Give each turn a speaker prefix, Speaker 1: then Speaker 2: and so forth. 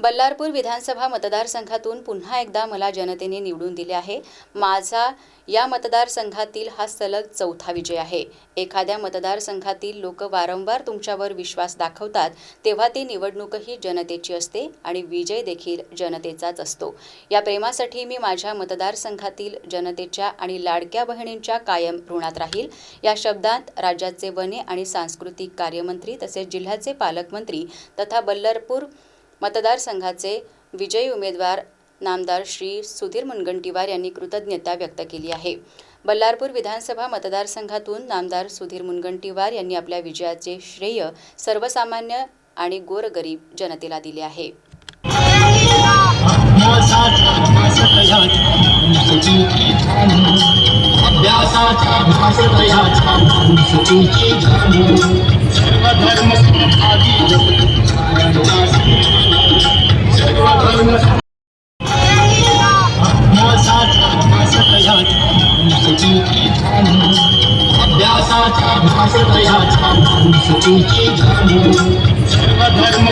Speaker 1: बल्लारपूर विधानसभा मतदारसंघातून पुन्हा एकदा मला जनतेने निवडून दिले आहे. माझा या मतदारसंघातील हा सलग चौथा विजय आहे. एखाद्या मतदारसंघातील लोक वारंवार तुमच्यावर विश्वास दाखवतात तेव्हा ती निवडणूकही जनतेची असते आणि विजय देखील जनतेचाच असतो. या प्रेमासाठी मी माझ्या मतदारसंघातील जनतेच्या आणि लाडक्या बहिणींच्या कायम ऋणात राहील. या शब्दांत राज्याचे वने आणि सांस्कृतिक कार्यमंत्री तसेच जिल्ह्याचे पालकमंत्री तथा बल्लारपूर मतदारसंघाचे विजयी उमेदवार नामदार श्री सुधीर मुनगंटीवार यांनी कृतज्ञता व्यक्त केली आहे. बल्लारपूर विधानसभा मतदारसंघातून नामदार सुधीर मुनगंटीवार यांनी आपल्या विजयाचे श्रेय सर्वसामान्य आणि गोरगरीब जनतेला दिले आहे.
Speaker 2: अभ्यासाचा भासतयाचा संस्कृतीची जाणीव अभ्यासाचा भासतयाचा संस्कृतीची सर्वधर्म